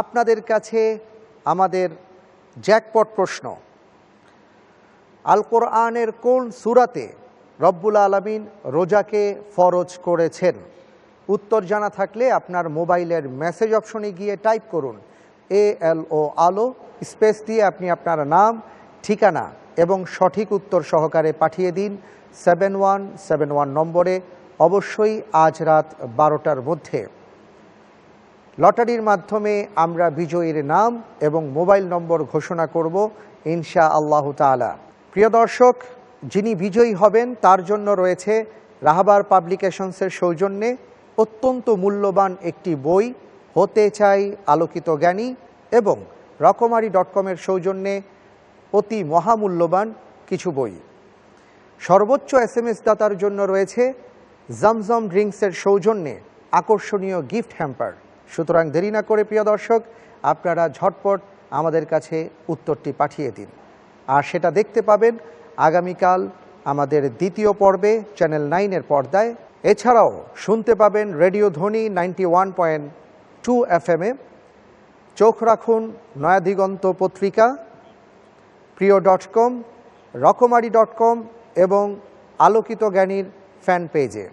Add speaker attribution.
Speaker 1: আপনাদের কাছে আমাদের জ্যাকপট প্রশ্ন। আল কোরআনের কোন সুরাতে রব্বুল আলমিন রোজাকে ফরজ করেছেন? উত্তর জানা থাকলে আপনার মোবাইলের মেসেজ অপশনে গিয়ে টাইপ করুন। এ এল ও আলো, স্পেস দিয়ে আপনি আপনার নাম, ঠিকানা এবং সঠিক উত্তর সহকারে পাঠিয়ে দিন সেভেন ওয়ান সেভেন ওয়ান নম্বরে। অবশ্যই আজ রাত বারোটার মধ্যে। লটারির মাধ্যমে আমরা বিজয়ীর নাম এবং মোবাইল নম্বর ঘোষণা করব ইনশা আল্লাহ তাআলা। প্রিয় দর্শক, যিনি বিজয়ী হবেন, তার জন্য রয়েছে রাহাবার পাবলিকেশনসের সৌজন্যে অত্যন্ত মূল্যবান একটি বই, হতে চাই আলোকিত জ্ঞানী এবং রকমারি ডট কমের সৌজন্যে অতি মহামূল্যবান কিছু বই। সর্বোচ্চ এস এম এস দাতার জন্য রয়েছে জমজম ড্রিঙ্কসের সৌজন্যে আকর্ষণীয় গিফট হ্যাম্পার। সুতরাং দেরি না করে, প্রিয় দর্শক, আপনারা ঝটপট আমাদের কাছে উত্তরটি পাঠিয়ে দিন। আর সেটা দেখতে পাবেন আগামীকাল আমাদের দ্বিতীয় পর্বে চ্যানেল নাইনের পর্দায়। এছাড়াও শুনতে পাবেন radio Dhwani ninety one point two F এমে চোখ রাখুন নয়াদিগন্ত পত্রিকা, প্রিয় ডট কম, রকমারি ডট কম এবং আলোকিত জ্ঞানীর ফ্যান পেজে।